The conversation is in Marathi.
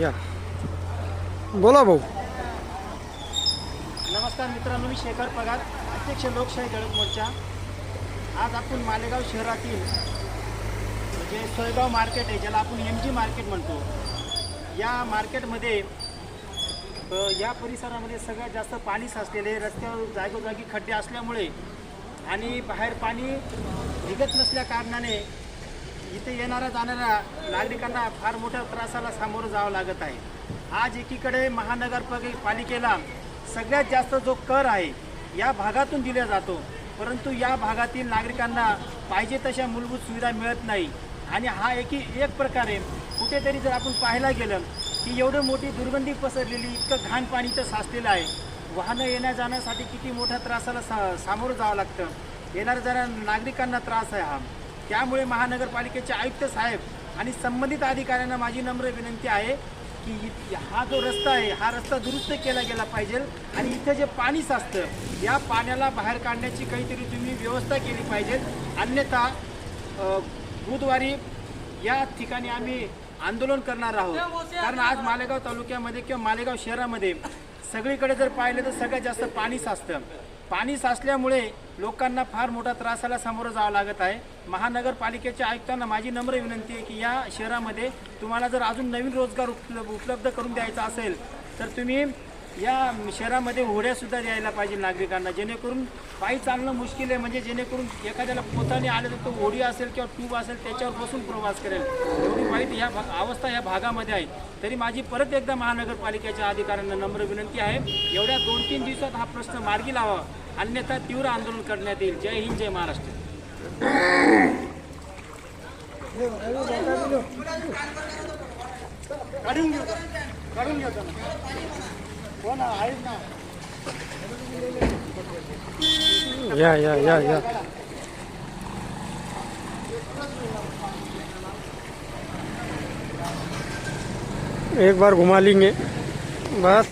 या. बोला भाऊ. नमस्कार मित्रांनो मी शेखर पगार अध्यक्ष लोकशाही दळक मोर्चा. आज आपण मालेगाव शहरातील जे सोयगाव मार्केट आहे ज्याला आपण एम जी मार्केट म्हणतो या मार्केटमध्ये या परिसरामध्ये सगळ्यात जास्त पाणी साचलेले रस्त्यावर जागोजागी खड्डे असल्यामुळे आणि बाहेर पाणी निघत नसल्या कारणाने इथे येणाऱ्या जाणाऱ्या नागरिकांना फार मोठ्या त्रासाला सामोरं जावं लागत आहे. आज एकीकडे महानगरपालिकेला सगळ्यात जास्त जो कर आहे या भागातून दिला जातो. परंतु या भागातील नागरिकांना पाहिजे तशा मूलभूत सुविधा मिळत नाही. आणि हा एकी एक प्रकारे कुठेतरी जर आपण पाहायला गेलं की एवढं मोठी दुर्गंधी पसरलेली इतकं घाण पाणी इथं साचलेलं आहे. वाहनं येण्या जाण्यासाठी किती मोठ्या त्रासाला सा सामोरं जावं लागतं? येणाऱ्या जरा नागरिकांना त्रास आहे हा. त्यामुळे महानगरपालिकेचे आयुक्त साहेब आणि संबंधित अधिकाऱ्यांना माझी नम्र विनंती आहे की इ- हा जो रस्ता आहे हा रस्ता दुरुस्त केला गेला पाहिजे आणि इथं जे पाणी साचतं या पाण्याला बाहेर काढण्याची काहीतरी तुम्ही व्यवस्था केली पाहिजे. अन्यथा बुधवारी या ठिकाणी आम्ही आंदोलन करणार आहोत. कारण आज मालेगाव तालुक्यामध्ये किंवा मालेगाव शहरामध्ये सगळीकडे जर पाहिलं तर सगळ्यात जास्त पाणी साचतं. पाणी साचल्यामुळे लोकांना फार मोठा त्रासाला सामोरं जावं लागत आहे. महानगरपालिकेच्या आयुक्तांना माझी नम्र विनंती आहे की या शहरामध्ये तुम्हाला जर अजून नवीन रोजगार उपलब्ध उपलब्ध करून द्यायचा असेल तर तुम्ही या शहरामध्ये होड्यासुद्धा द्यायला पाहिजे नागरिकांना. जेणेकरून पायी चालणं मुश्किल आहे म्हणजे जेणेकरून एखाद्याला पोताने आलं तर तो होडी असेल किंवा ट्यूब असेल त्याच्यावर बसून प्रवास करेल. एवढी वाईट ह्या भा अवस्था ह्या भागामध्ये आहे. तरी माझी परत एकदा महानगरपालिकेच्या अधिकाऱ्यांना नम्र विनंती आहे एवढ्या दोन तीन दिवसात हा प्रश्न मार्गी लावा अन्यथा तीव्र आंदोलन करण्यात येईल. जय हिंद जय महाराष्ट्र. या या या या. एक बार घुमा लेंगे। बस।